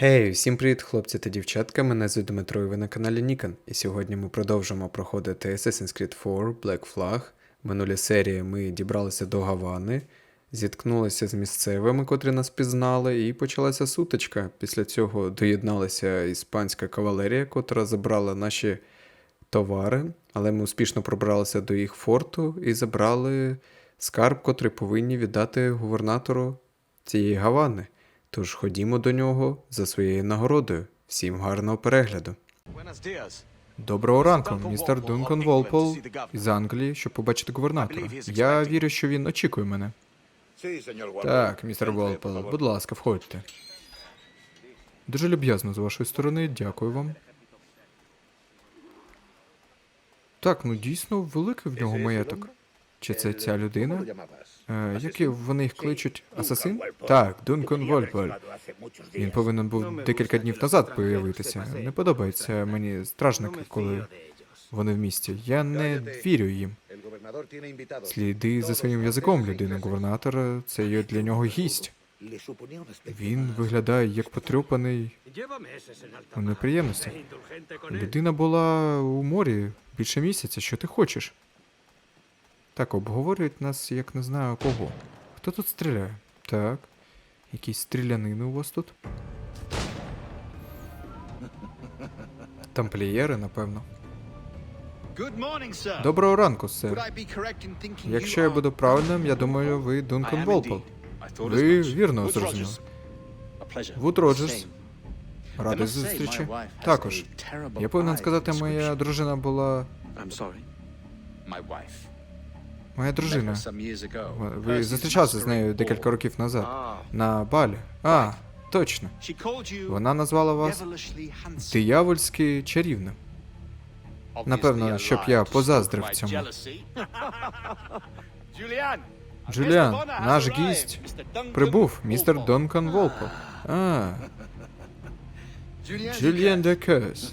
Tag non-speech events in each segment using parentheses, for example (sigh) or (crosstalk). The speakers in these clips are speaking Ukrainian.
Хей, всім привіт, хлопці та дівчатка. Мене звуть Дмитро і ви на каналі Nikon. І сьогодні ми продовжимо проходити Assassin's Creed 4 Black Flag. В минулій серії ми дібралися до Гавани, зіткнулися з місцевими, котрі нас пізнали, і почалася сутичка. Після цього доєдналася іспанська кавалерія, котра забрала наші товари, але ми успішно пробралися до їх форту і забрали скарб, котрий повинні віддати губернатору цієї Гавани. Тож ходімо до нього за своєю нагородою. Всім гарного перегляду. Доброго ранку, містер Дункан Волпол із Англії, щоб побачити губернатора. Я вірю, що він очікує мене. Так, містер Волпол, будь ласка, входьте. Дуже люб'язно з вашої сторони, дякую вам. Так, ну дійсно великий в нього маєток. Чи це ця людина? Е, як вони їх кличуть? Асасин? Так, Дункан Вольполь. Він повинен був декілька днів назад появитися. Не подобається мені стражники, коли вони в місті. Я не вірю їм. Сліди за своїм язиком людини. Губернатор це є для нього гість. Він виглядає як потрюпаний у неприємностях. Людина була у морі більше місяця. Що ти хочеш? Так, обговорюють нас, як не знаю кого. Хто тут стріляє? Так. Якісь стрілянини у вас тут? Тамплієри, напевно. Доброго ранку, сер. Якщо я буду правильним, я думаю, ви Дункан Волпол. Ви вірно зрозуміли. Вуд Роджерс. Радий зустрічі. Також. Я повинен сказати, моя дружина була. Моя дружина. Ви зустрічалися з нею декілька років назад. На балі. А, точно. Вона назвала вас диявольськи чарівним. Напевно, щоб я позаздрив цьому. Джуліан, (laughs) наш гість прибув, містер Донкан Волпол. А, Джуліан Декес.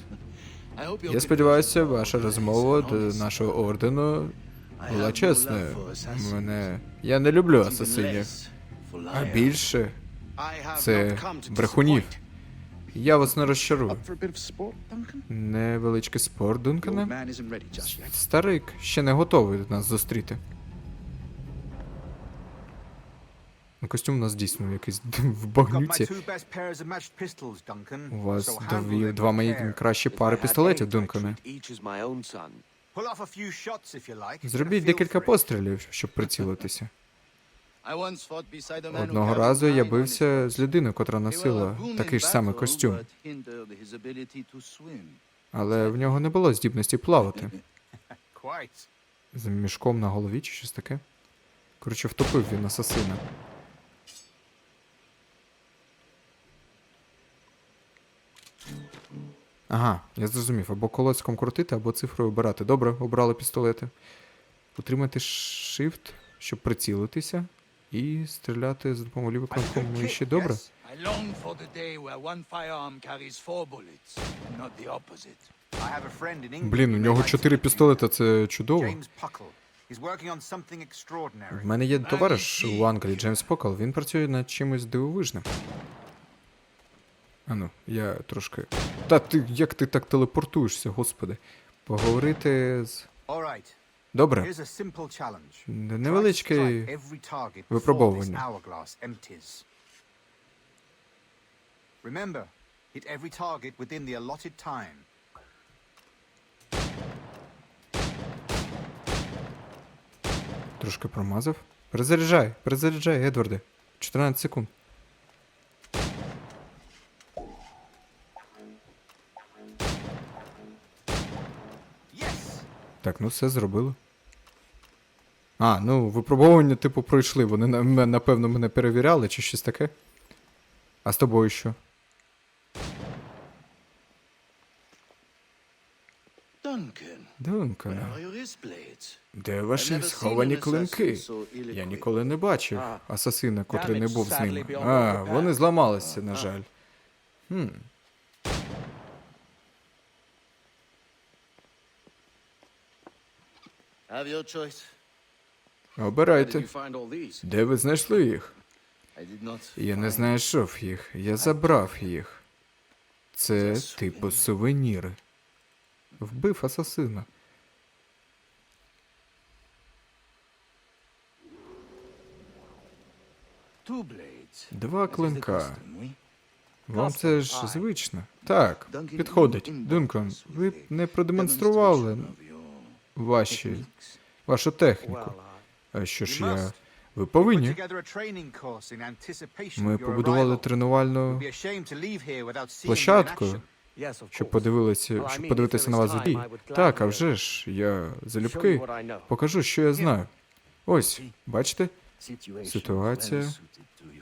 Я сподіваюся, ваша розмова до нашого ордену була чесною. Мене. Я не люблю асасинів. А більше це брехунів. Я вас не розчарую. Невеличкий спорт, Дункане. Старик ще не готовий нас зустріти. Ну, Костюм у нас дійсно якийсь (laughs) в багнюці. У вас дві, два мої кращі пари пістолетів, Дункане. Зробіть декілька пострілів, щоб прицілитися. (laughs) Одного разу я бився з людиною, котра носила такий ж самий костюм, Але в нього не було здібності плавати. (laughs) З мішком на голові чи щось таке. Коротше, втопив він асасина. Ага, я зрозумів. Або колоцьком крутити, або цифрою обирати. Добре, обрали пістолети. Утримати Shift, щоб прицілитися, і стріляти за допомогою лівої кнопки миші. Добре? Блін, у нього чотири пістолета, це чудово. В мене є товариш у Англії, Джеймс Покал, він працює над чимось дивовижним. Ану, я трошки. Та ти як ти так телепортуєшся, господи? Поговорити з. Добре, невеличке випробовування. Remember, hit every target within the allotted time. Трошки промазав. Перезаряджай, перезаряджай, Едварде. 14 секунд. Так, ну все зробили. А, ну, випробовування, типу, пройшли. Вони напевно мене перевіряли чи щось таке. А з тобою що? Дункане, де ваші сховані клинки? Я ніколи не бачив асасина, котрий не був з ними. А, вони зламалися, на жаль. Хм. Обирайте. Де ви знайшли їх? Я не знайшов їх. Я забрав їх. Це типу сувеніри. Вбив асасина. Два клинка. Вам це ж звично. Так, підходить. Дункан, ви б не продемонстрували ваші, вашу техніку. А що ж я. Ви повинні. Ми побудували тренувальну площадку, щоб подивилися, щоб подивитися на вас в дії. Так, а вже ж, я залюбки. покажу, що я знаю. Ось, бачите, ситуація,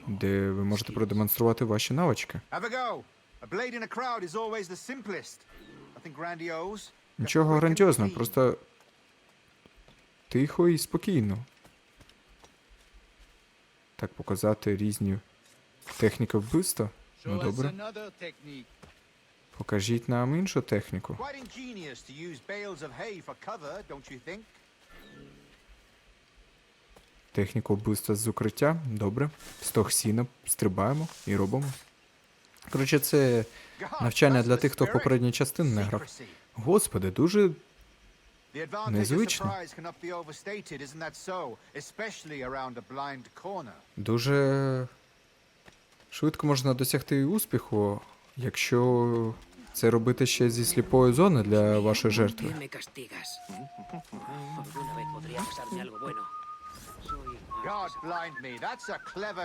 де ви можете продемонструвати ваші навички. Нічого грандіозного, просто тихо і спокійно. Так показати різні техніки вбивства. Ну добре. Покажіть нам іншу техніку. Техніку вбивства з укриття. Добре. Стог сіна, стрибаємо і робимо. Коротше, це навчання для тих, хто в попередній не грав. Господи, дуже Незвично. surprise cannot be overstated, isn't that so? Especially around a blind corner. дуже швидко можна досягти успіху, якщо це робити ще зі сліпої зони для вашої жертви.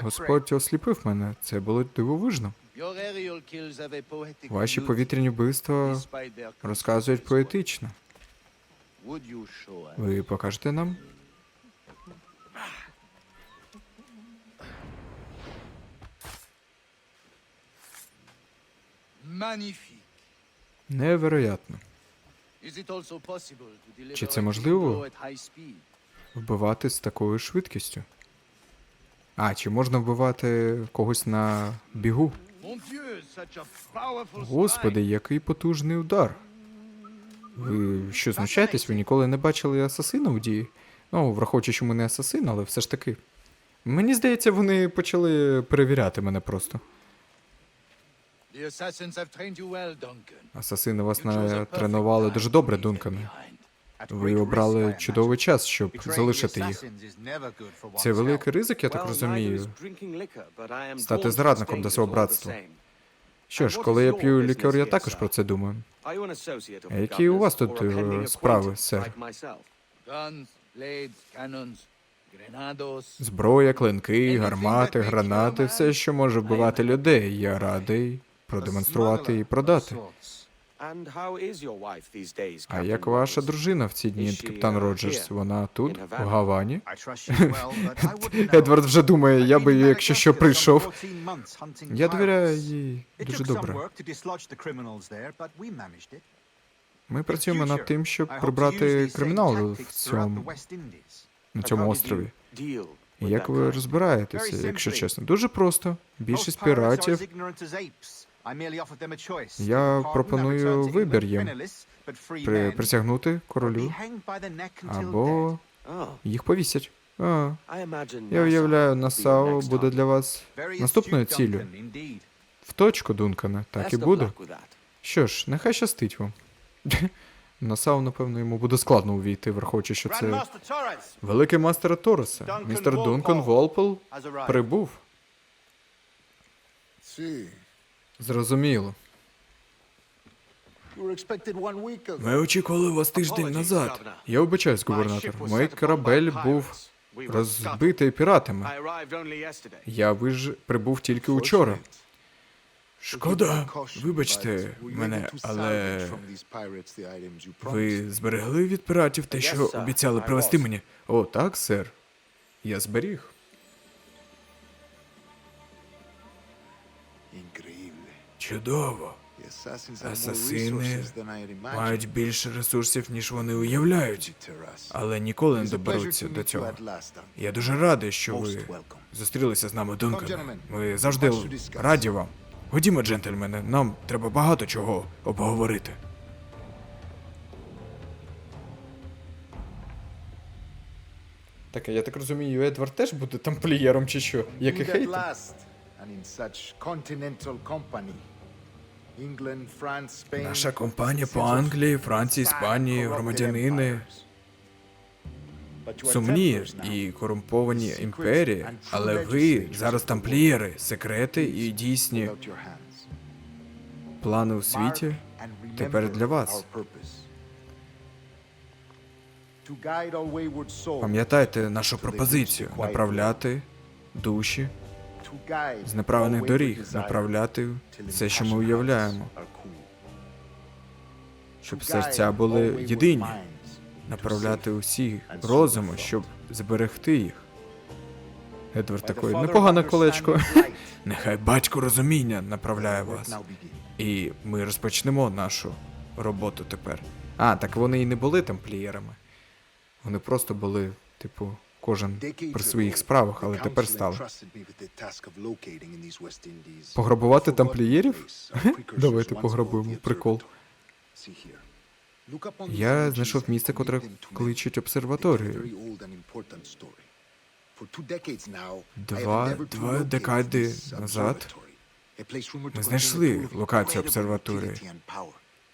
Господь осліпив мене. Це було дивовижно. Ваші повітряні вбивства розказують поетично. Ви покажете нам? Невероятно. Чи це можливо? Вбивати з такою швидкістю. А, чи можна вбивати когось на бігу? Господи, який потужний удар. Ви що знущаєтесь? Ви ніколи не бачили асасина в дії? Ну, враховуючи, що ми не асасин, але все ж таки. Мені здається, вони почали перевіряти мене просто. Асасини вас тренували дуже добре, Дункане. Ви обрали чудовий час, щоб залишити їх. Це великий ризик, я так розумію. стати зрадником до свого братства. Що ж, коли я п'ю лікер, я також про це думаю. А які у вас тут, е, справи, сер? Зброя, клинки, гармати, гранати, все, що може вбивати людей. Я радий продемонструвати і продати. А як ваша дружина в ці дні, капітан Роджерс? Вона тут, в Гавані? I trust you well, but I (laughs) wouldn't know. Едвард вже думає, я би, якщо що, прийшов. 14 months hunting Я довіряю їй дуже добре. work to dislodge the criminals there, but we managed it. Ми працюємо над тим, щоб прибрати кримінал в цьому, на цьому острові. Як ви розбираєтеся, якщо чесно? Дуже просто. Більшість піратів as ignorant as apes. I merely offered them a choice. Я пропоную вибір їм. при, присягнути королю або їх повісять. А, я уявляю, Насао буде для вас наступною ціллю. В точку, Дункане, так і буде. Що ж, нехай щастить вам. (laughs) Насау, напевно, йому буде складно увійти, враховуючи, що це великий мастер. Duncan Містер Дункан. Волпол прибув. Зрозуміло. Ми очікували вас тиждень назад. Я вибачаюсь, губернатор. Мій корабель був розбитий піратами. Я виж... прибув тільки учора. Шкода, вибачте мене, але ви зберегли від піратів те, що обіцяли привезти мені. О, так, сер. Я зберіг. Чудово. Асасини мають більше ресурсів, ніж вони уявляють, але ніколи не доберуться до цього. Я дуже радий, що ви зустрілися з нами, Дункане. Ми завжди раді вам. Ходімо, джентльмени, нам треба багато чого обговорити. Так, я так розумію, Едвард теж буде тамплієром чи що? Як і Meet Наша компанія по Англії, Франції, Іспанії, громадянини сумні і корумповані імперії, але ви зараз тамплієри, секрети і дійсні плани у світі тепер для вас. Пам'ятайте нашу пропозицію направляти душі з неправильних доріг, направляти все, що ми уявляємо, щоб серця були єдині, направляти усі розуми, щоб зберегти їх. Едвард такий, непогане колечко. (laughs) Нехай батько розуміння направляє вас. І ми розпочнемо нашу роботу тепер. А, так вони і не були тамплієрами. Вони просто були, типу, кожен при своїх справах, але тепер стали. Пограбувати тамплієрів? Давайте пограбуємо. Прикол. Я знайшов місце, котре кличуть обсерваторію. Два, два декади назад ми знайшли локацію обсерваторії,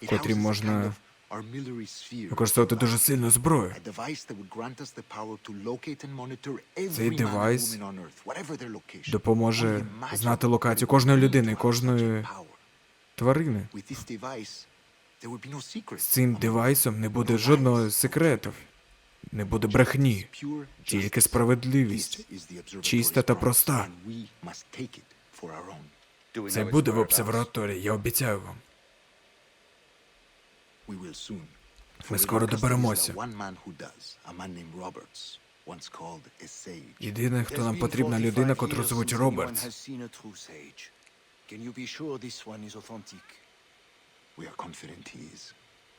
в котрій можна використовувати дуже сильну зброю. Цей девайс Допоможе знати локацію кожної людини, кожної тварини. З цим девайсом не буде жодного секрету, не буде брехні, тільки справедливість. чиста та проста. Це буде в обсерваторії, я обіцяю вам. Ми скоро доберемося. Єдине, хто нам потрібна людина, котру звуть Робертс.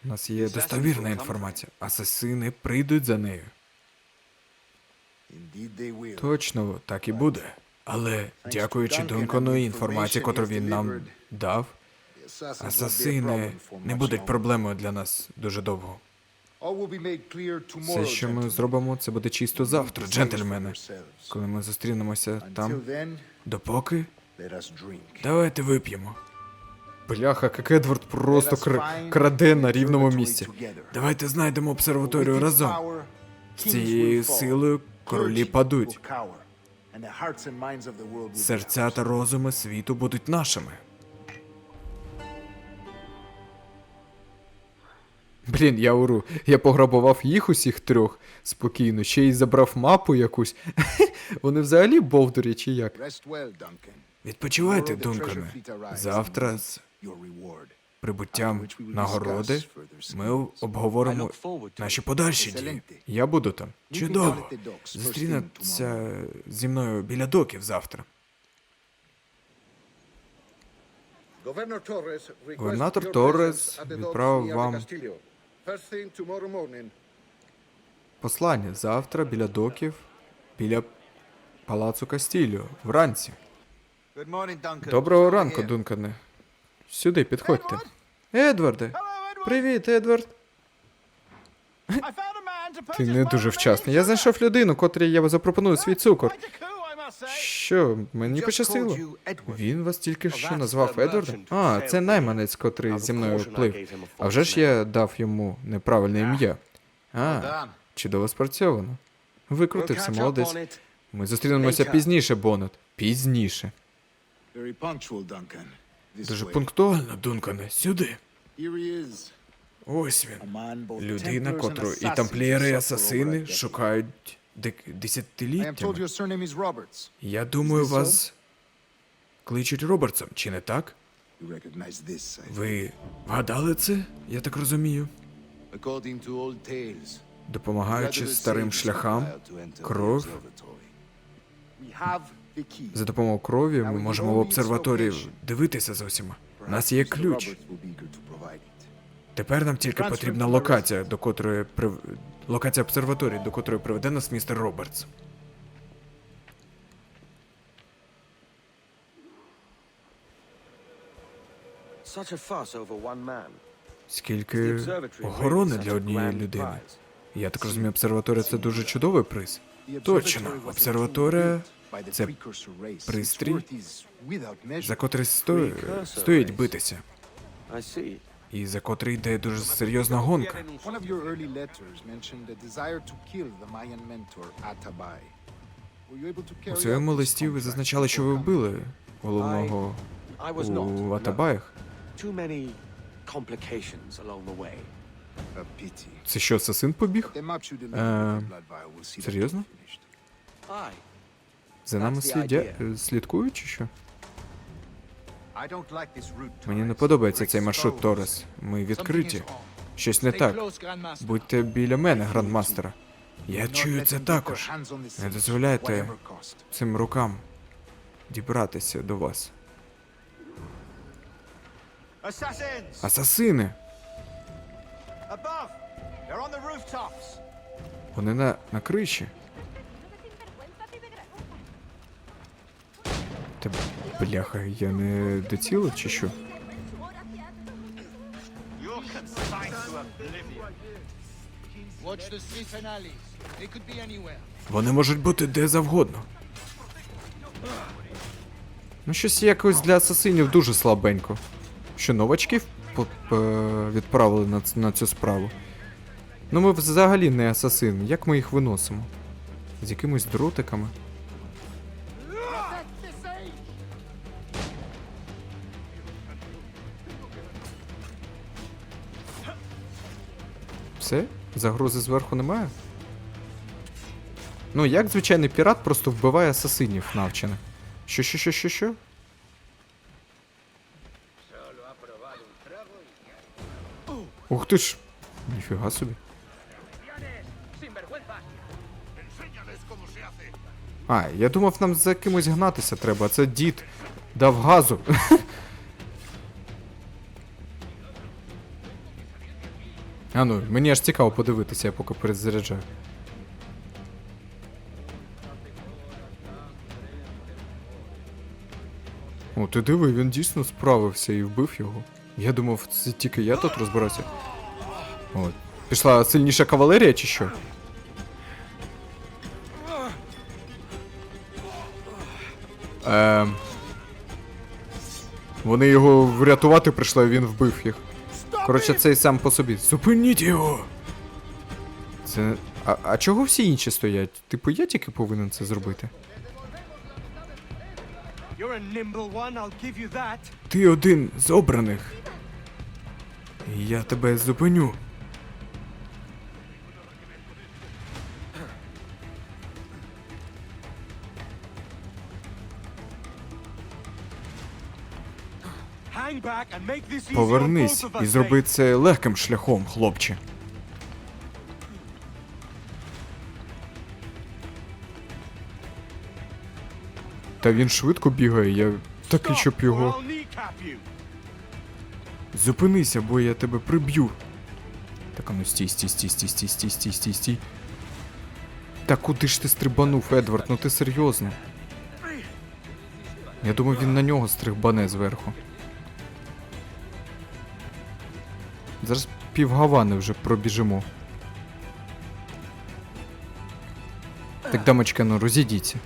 У нас є достовірна інформація. Асасини прийдуть за нею. Точно так і буде. Але дякуючи Дункану і інформації, котру він нам дав, асасини не будуть проблемою для нас дуже довго. Все, що ми зробимо, це буде чисто завтра, джентльмени. Коли ми зустрінемося там, допоки давайте вип'ємо. Бляха, як Едвард просто кр- краде на рівному місці. Давайте знайдемо обсерваторію разом. З цією силою королі падуть. Серця та розуми світу будуть нашими. Блін, я уру. Я пограбував їх усіх трьох спокійно, ще й забрав мапу якусь. (laughs) Вони взагалі бовдурі чи як? Відпочивайте, Дункане. Завтра з прибуттям нагороди ми обговоримо наші подальші дії. Я буду там. Чудово. Зустрінеться зі мною біля доків завтра. Губернатор Торрес відправив вам Послання завтра біля доків, біля палацу Кастіліо, вранці. Доброго ранку, Дункане. Сюди підходьте. Едварде. Привіт, Едвард. Ти не дуже вчасний. Я знайшов людину, котрій я запропоную свій цукор. Що, мені пощастило? Він вас тільки що назвав Едвардом? А, це найманець, котрий зі мною плив. А вже ж я дав йому неправильне ім'я. А, чудово спрацьовано. Викрутився, молодець. Ми зустрінемося пізніше, Бонет. Пізніше. Дуже пунктуально, Дункане. Сюди. Ось він. Людина, котру і тамплієри, і асасини шукають дек- десятиліттями. Я думаю, вас кличуть Робертсом, чи не так? Ви вгадали це, я так розумію? Допомагаючи старим шляхам, кров. За допомогою крові ми можемо в обсерваторії дивитися за усіма. У нас є ключ. Тепер нам тільки потрібна локація, до котрої прив... локація обсерваторії, до котрої приведе нас містер Робертс. Скільки охорони для однієї людини. Я так розумію, обсерваторія це дуже чудовий приз. Точно, обсерваторія це пристрій, за котрий сто... стоїть битися і за котрий йде дуже серйозна гонка. У своєму листі ви зазначали, що ви вбили головного у Атабаях. Це що, асасин побіг? Е, серйозно? За нами слідя... слідкують чи що? Мені не подобається цей маршрут, Торес. Ми відкриті. Щось не так. Будьте біля мене, грандмастера. Я чую це також. Не дозволяйте цим рукам дібратися до вас. Асасини! Вони на на криші. Тебе бляха, я не доцілив чи що? Вони можуть бути де завгодно. Ну, щось якось для асасинів дуже слабенько. Що новачків по- відправили на, на цю справу. Ну ми взагалі не асасини. Як ми їх виносимо? З якимись дротиками. Все? Загрози зверху немає? Ну, як звичайний пірат просто вбиває асасинів навчених. Що, що, що, що, що? Ух ти ж! Ніфіга собі. А, я думав, нам за кимось гнатися треба, а це дід дав газу. (laughs) А ну, мені аж цікаво подивитися, я поки перезаряджаю. О, ти диви, він дійсно справився і вбив його. Я думав, це тільки я тут розбирався. От. Пішла сильніша кавалерія чи що? Ем... Вони його врятувати прийшли, він вбив їх. Коротше, цей сам по собі. Зупиніть його! Це. А, а чого всі інші стоять? Типу, я тільки повинен це зробити. Ти один з обраних. Я тебе зупиню. Повернись і зроби це легким шляхом, хлопче. Та він швидко бігає, я такий, щоб його. Зупинися, бо я тебе приб'ю. Так, а ну стій, стій, стій, стій, стій, стій, стій, стій, стій. Та куди ж ти стрибанув, Едвард? Ну ти серйозно? Я думав, він на нього стрибане зверху. Зараз півгавани вже пробіжимо. Так, дамочка, ну розійдіться.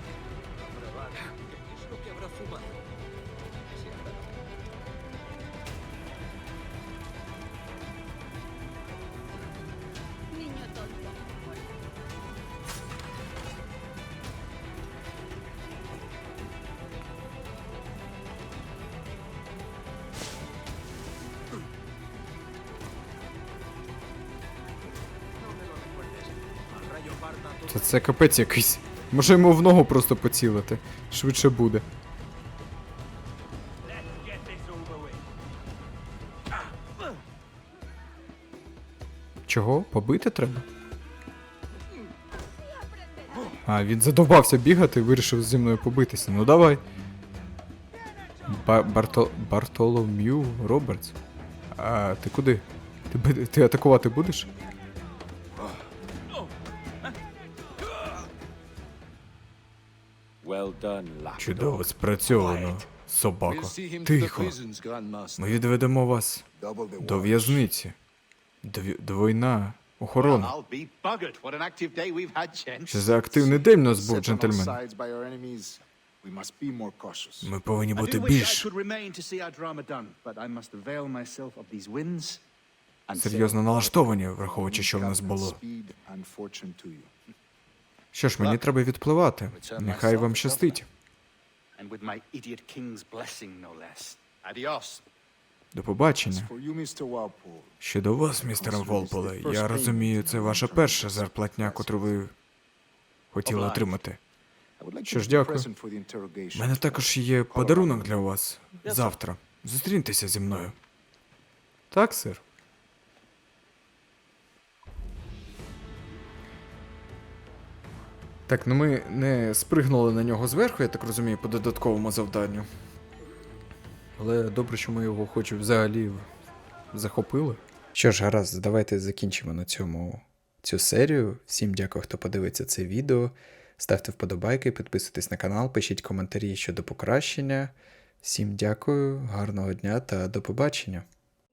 Це, капець якийсь. Може йому в ногу просто поцілити. Швидше буде. Чого? Побити треба? А, він задовбався бігати і вирішив зі мною побитися. Ну давай. Ба- Барто... Бартолом'ю Робертс. А ти куди? Ти, ти атакувати будеш? Чудово спрацьовано, собако. Тихо. Ми відведемо вас до в'язниці. Двойна охорона. Що за активний день у нас був, джентльмен? Ми повинні бути більш. Серйозно налаштовані, враховуючи, що в нас було. Що ж, мені треба відпливати. Нехай вам щастить. До побачення. Щодо вас, містере Волполе, я розумію, це ваша перша зарплатня, котру ви хотіли отримати. Що ж, дякую. У мене також є подарунок для вас завтра. Зустріньтеся зі мною. Так, сир. Так, ну ми не спригнули на нього зверху, я так розумію, по додатковому завданню. Але добре, що ми його хоч взагалі захопили. Що ж, гаразд, давайте закінчимо на цьому цю серію. Всім дякую, хто подивиться це відео. Ставте вподобайки, підписуйтесь на канал, пишіть коментарі щодо покращення. Всім дякую, гарного дня та до побачення.